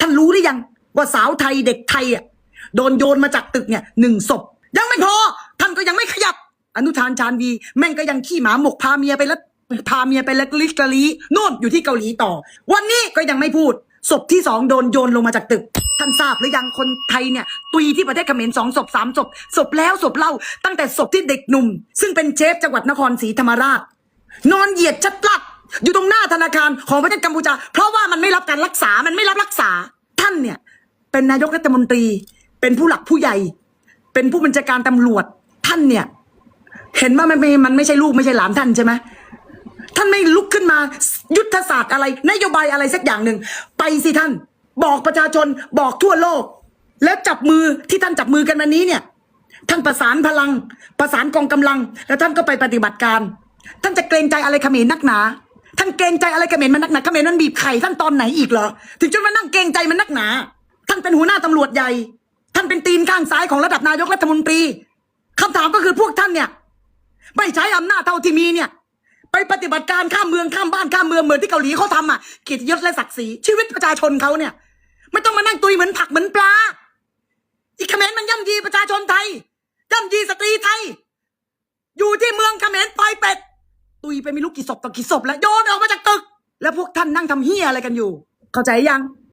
ท่านรู้หรือยังว่าสาวไทยเด็กไทยอะโดนโยนมาจากตึกเนี่ยหนึ่งศพ ยังไม่พอ ท่านก็ยังไม่ขยับ อนุทานชาญวี แม่งก็ยังขี้หมาหมกพาเมียไปแล้วพาเมียไปแล้วลิกกะลีนู่นอยู่ที่เกาหลีต่อ วันนี้ก็ยังไม่พูดศพที่สองโดนโยนลงมาจากตึก ท่านทราบหรือยังคนไทยเนี่ย ตุยที่ประเทศเขมรสองศพสามศพศพแล้วศพเล่า ตั้งแต่ศพที่เด็กหนุ่ม ซึ่งเป็นเชฟจังหวัดนครศรีธรรมราช นอนเหยียดชัดลัดอยู่ตรงหน้าธนาคารของประเทศกัมพูชาเพราะว่า มันไม่รับการรักษา มันไม่รับรักษา ท่านเนี่ย เป็นนายกรัฐมนตรี เป็นผู้หลักผู้ใหญ่ เป็นผู้บัญชาการตำรวจ ท่านเนี่ย เห็นว่ามันไม่มันไม่ใช่ลูกไม่ใช่หลานท่านใช่ไหมท่านไม่ลุกขึ้นมา ยุทธศาสตร์อะไร นโยบายอะไรสักอย่างหนึ่งไปสิท่าน บอกประชาชนบอกทั่วโลก แล้วจับมือที่ท่านจับมือกันวันนี้เนี่ย ท่านประสานพลัง ประสานกองกำลัง แล้วท่านก็ไปปฏิบัติการ ท่านจะเกรงใจอะไรขมรนักหนา ท่านเกรงใจอะไรเขมรมันนักหนาเขมรมันบีบไข่ท่านตอนไหนอีกเหรอ ถึงจะมานั่งเกรงใจมันนักหนา ท่านเป็นหัวหน้าตำรวจใหญ่ ท่านเป็นตีนข้างซ้ายของระดับนายกรัฐมนตรีคำถามก็คือพวกท่านเนี่ยไม่ใช้อำนาจเท่าที่มีเนี่ย ไปปฏิบัติการข้ามเมืองข้ามบ้านข้ามเมืองเหมือนที่เกาหลีเขาทำอะเกียรติยศและศักดิ์ศรีชีวิตประชาชนเขาเนี่ย ไม่ต้องมานั่งตุยเหมือนผักเหมือนปลาอีกเขมรมันย่ำยีประชาชนไทยย่ำยีสตรีไทย อยู่ที่เมืองเขมรปลายเป็ด ตุยไปไม่รู้กี่ศพต่อกี่ศพแล้วโยนออกมาจากตึก แล้วพวกท่านนั่งทำเฮียอะไรกันอยู่ เข้าใจยัง